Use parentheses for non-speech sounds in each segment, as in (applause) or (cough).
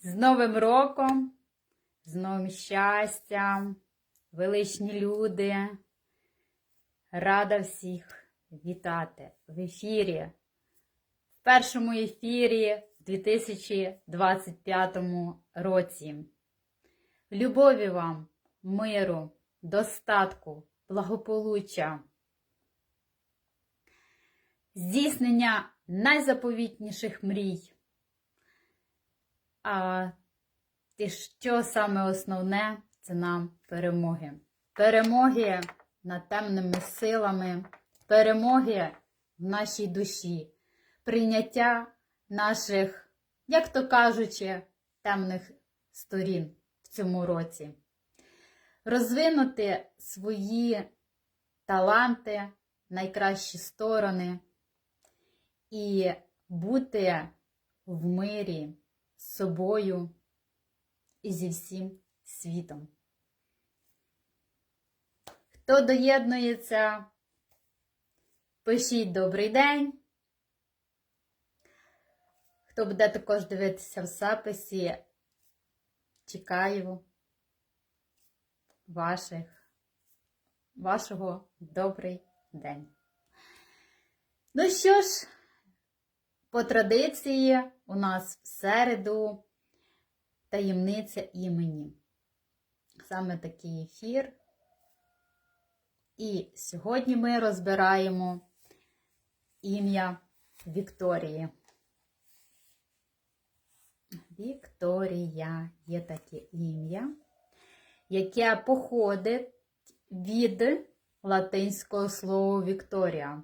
З Новим роком, з новим щастям, величні люди. Рада всіх вітати в ефірі. В першому ефірі в 2025 році. Любові вам, миру, достатку, благополуччя, здійснення найзаповітніших мрій. А і що саме основне це нам перемоги. Перемоги над темними силами, перемоги в нашій душі, прийняття наших, як то кажучи, темних сторін в цьому році. Розвинути свої таланти, найкращі сторони і бути в мирі з собою і зі всім світом. Хто доєднується, пишіть добрий день. Хто буде також дивитися в записі, чекаю ваших, вашого добрий день. Ну що ж, по традиції у нас в середу таємниця імені. Саме такий ефір. І сьогодні ми розбираємо ім'я Вікторії. Вікторія є таке ім'я, яке походить від латинського слова Вікторія,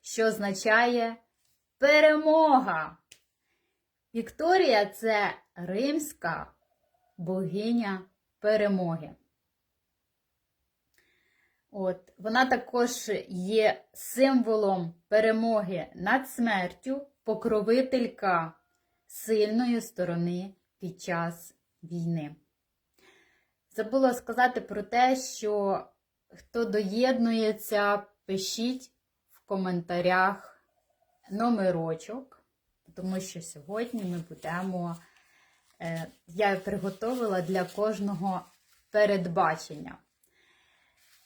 що означає перемога. Вікторія це римська богиня перемоги. От, Вона також є символом перемоги над смертю, покровителька сильної сторони під час війни. Забула сказати про те, що хто доєднується, пишіть в коментарях номерочок, тому що сьогодні ми будемо, е, я приготовила для кожного передбачення.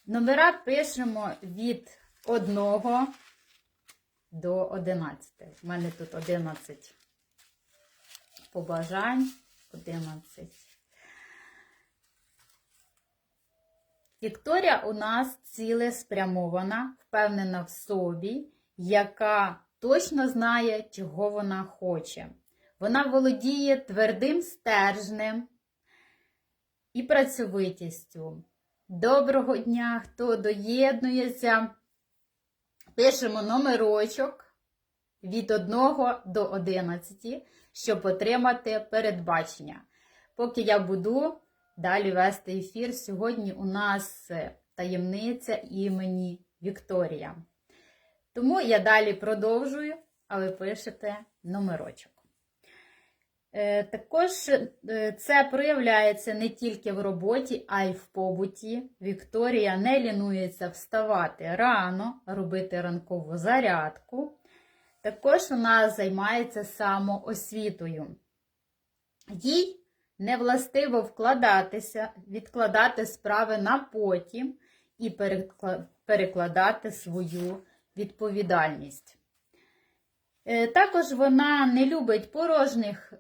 Номера пишемо від 1 до 11. У мене тут 11 побажань, 11. Вікторія у нас цілеспрямована, впевнена в собі, яка точно знає, чого вона хоче. Вона володіє твердим стержнем і працьовитістю. Доброго дня, хто доєднується. Пишемо номерочок від 1 до 11, щоб отримати передбачення. Поки я буду далі вести ефір, сьогодні у нас таємниця імені Вікторія. Тому я далі продовжую, а ви пишете номерочок. Е, Також е, це проявляється не тільки в роботі, а й в побуті. Вікторія не лінується вставати рано, робити ранкову зарядку. Також вона займається самоосвітою. Їй не властиво вкладатися, відкладати справи на потім і перекладати свою відповідальність. Е, Також вона не любить порожніх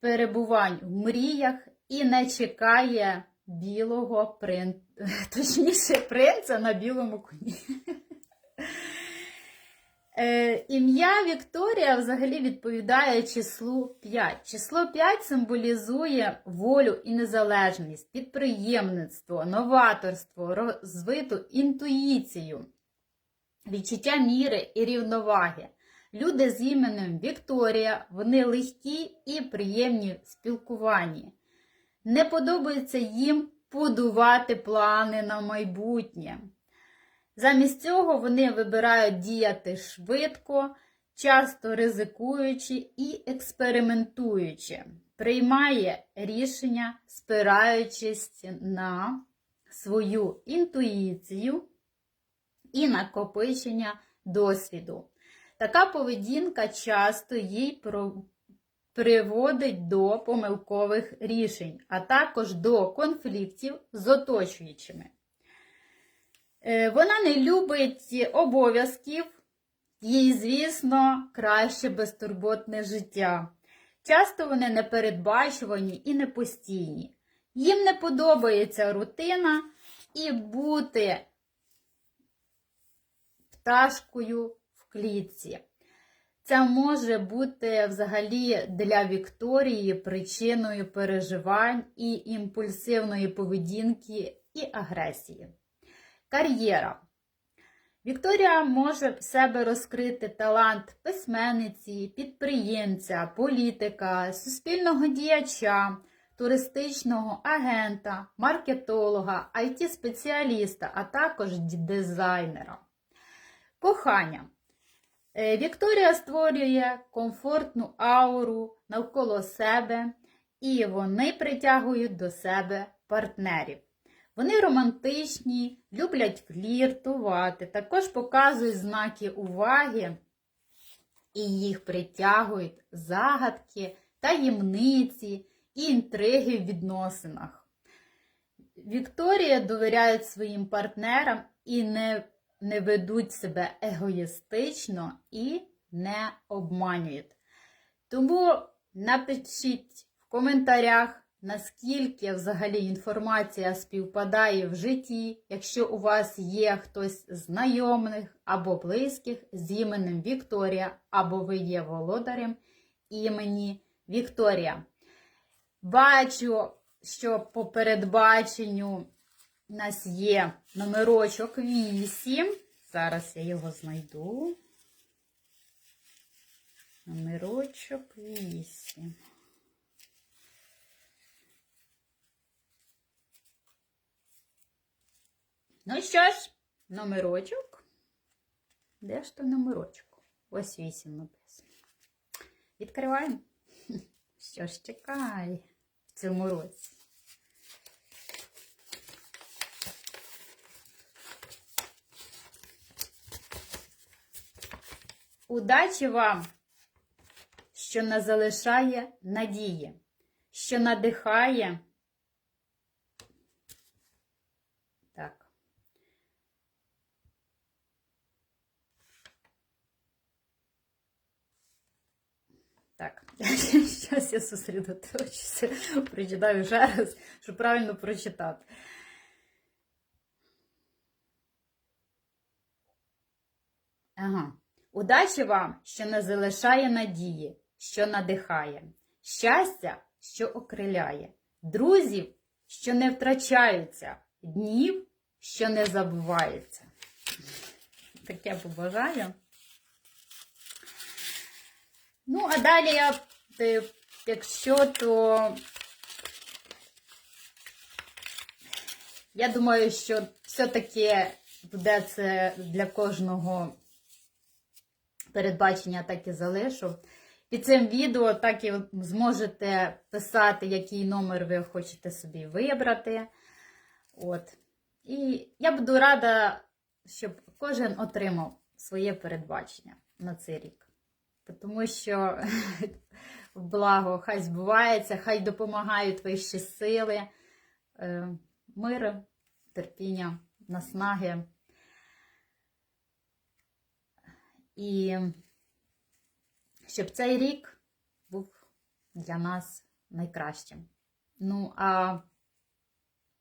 перебувань в мріях і не чекає білого принца, (laughs) точніше, принца на білому коні. Е, ім'я Вікторія взагалі відповідає числу 5. Число 5 символізує волю і незалежність, підприємництво, новаторство, розвиту інтуїцію, відчуття міри і рівноваги. Люди з іменем Вікторія, вони легкі і приємні в спілкуванні. Не подобається їм будувати плани на майбутнє. Замість цього вони вибирають діяти швидко, часто ризикуючи і експериментуючи, приймає рішення, спираючись на свою інтуїцію і накопичення досвіду. Така поведінка часто їй приводить до помилкових рішень, а також до конфліктів з оточуючими. Е, Вона не любить обов'язків, їй, звісно, краще безтурботне життя. Часто вони непередбачувані і непостійні. Їм не подобається рутина і бути пташкою в клітці. Це може бути взагалі для Вікторії причиною переживань і імпульсивної поведінки і агресії. Кар'єра. Вікторія може в себе розкрити талант письменниці, підприємця, політика, суспільного діяча, туристичного агента, маркетолога, IT-спеціаліста, а також дизайнера. Кохання. Е, Вікторія створює комфортну ауру навколо себе, і вони притягують до себе партнерів. Вони романтичні, люблять фліртувати, також показують знаки уваги, і їх притягують загадки, таємниці і інтриги в відносинах. Вікторія довіряють своїм партнерам і не, не ведуть себе егоїстично і не обманюють. Тому напишіть в коментарях, наскільки взагалі інформація співпадає в житті, якщо у вас є хтось знайомих або близьких з іменем Вікторія, або ви є володарем імені Вікторія. Бачу, що по передбаченню у нас є номерочок 8. Зараз я його знайду. Номерочок 8. Ну що ж, номерочок. Де ж той номерочок? Ось 8 написано. Відкриваємо. (laughs) Що ж чекає в цьому році? Удачі вам, що не залишає надії, що надихає. Так. Так, (laughs) зараз я сосредоточуся, прочитаю ще раз, щоб правильно прочитати. Ага. Удачі вам, що не залишає надії, що надихає, щастя, що окриляє, друзів, що не втрачаються, днів, що не забуваються. Таке побажаю. Ну, а далі, е, якщо то. Я думаю, що все-таки буде це для кожного передбачення, так і залишу. Під цим відео так і зможете писати, який номер ви хочете собі вибрати. От. І я буду рада, щоб кожен отримав своє передбачення на цей рік. Тому що (laughs) благо, хай збувається, хай допомагають вищі сили, е, мир, терпіння, наснаги. І щоб цей рік був для нас найкращим. Ну, а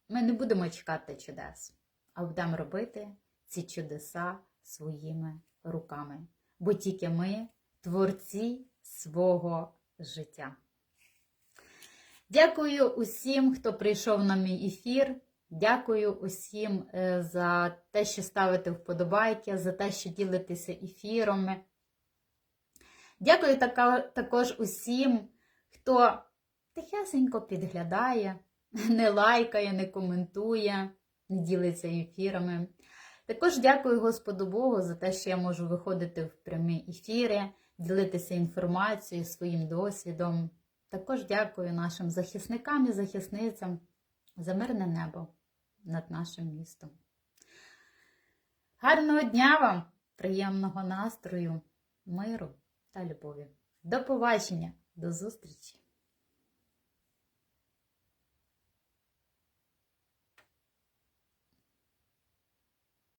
ми не будемо чекати чудес, а будемо робити ці чудеса своїми руками. Бо тільки ми творці свого життя. Дякую усім, хто прийшов на мій ефір. Дякую усім е, за те, що ставите вподобайки, за те, що ділитеся ефірами. Дякую також усім, хто тихесенько підглядає, (laughs) не лайкає, не коментує, не ділиться ефірами. Також дякую Господу Богу за те, що я можу виходити в прямі ефіри, ділитися інформацією, своїм досвідом. Також дякую нашим захисникам і захисницям за мирне небо над нашим містом. Гарного дня вам, приємного настрою, миру та любові. До побачення! До зустрічі!